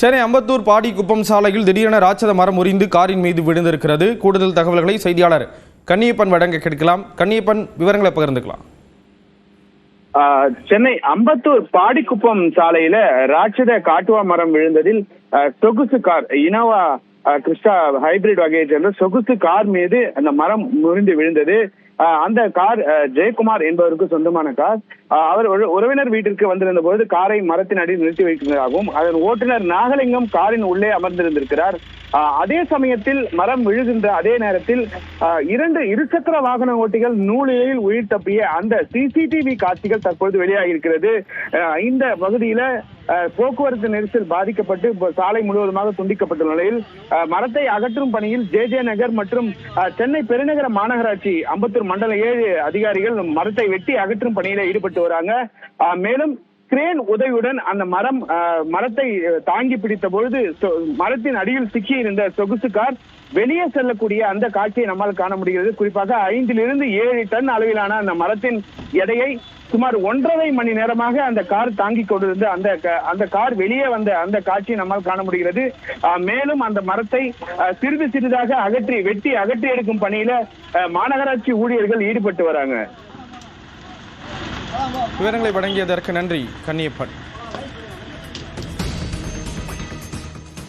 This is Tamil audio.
சென்னை அம்பத்தூர் பாடி குப்பம் சாலையில் திடீரென ராட்சத மரம் முறிந்து காரின் மீது விழுந்திருக்கிறது. கூடுதல் தகவல்களை செய்தியாளர் கன்னியப்பன் வழங்க கிடைக்கலாம் கன்னியப்பன் விவரங்களை பகிர்ந்துக்கலாம். ஆஹ் சென்னை அம்பத்தூர் பாடிக்குப்பம் சாலையில ராட்சத காட்டுவா மரம் விழுந்ததில் சொகுசு கார் இனோவா கிறிஸ்டா ஹைபிரிட் வகையை சேர்ந்த சொகுசு கார் மீது அந்த மரம் முறிந்து விழுந்தது. அந்த கார் ஜெயக்குமார் என்பவருக்கு சொந்தமான கார். அவர் ஒரு உறவினர் வீட்டிற்கு வந்திருந்த போது காரை மரத்தின் அடியில் நிறுத்தி வைக்கிறதாகவும் அதன் ஓட்டுநர் நாகலிங்கம் காரின் உள்ளே அமர்ந்திருந்திருக்கிறார். அதே சமயத்தில் மரம் விழுகின்ற அதே நேரத்தில் இரண்டு இருசக்கர வாகன ஓட்டிகள் நூலிலையில் உயிர் தப்பிய அந்த சிசிடிவி காட்சிகள் தற்பொழுது வெளியாகி இருக்கிறது இந்த பகுதியில போக்குவரத்து நெரிசல் பாதிக்கப்பட்டு சாலை முழுவதுமாக துண்டிக்கப்பட்டுள்ள நிலையில் மரத்தை அகற்றும் பணியில் ஜே ஜே நகர் மற்றும் ஆஹ் சென்னை பெருநகர மாநகராட்சி அம்பத்தூர் மண்டல ஏழு அதிகாரிகள் மரத்தை வெட்டி அகற்றும் பணியில ஈடுபட்டு வராங்க. மேலும் கிரேன் உதவியுடன் அந்த மரம் மரத்தை தாங்கி பிடித்த பொழுது மரத்தின் அடியில் சிக்கி இருந்த சொகுசு கார் வெளியே செல்லக்கூடிய அந்த காட்சியை நம்மால் காண முடிகிறது. குறிப்பாக ஐந்திலிருந்து ஏழு டன் அளவிலான அந்த மரத்தின் எடையை சுமார் ஒன்றரை மணி நேரமாக அந்த கார் தாங்கி கொண்டிருந்து அந்த க- அந்த கார் வெளியே வந்த அந்த காட்சியை நம்மால் காண முடிகிறது. மேலும் அந்த மரத்தை சிறிது சிறிதாக அகற்றி வெட்டி அகற்றி எடுக்கும் பணியில மாநகராட்சி ஊழியர்கள் ஈடுபட்டு வராங்க. விவரங்களை வழங்கியதற்கு நன்றி கன்னியப்பன்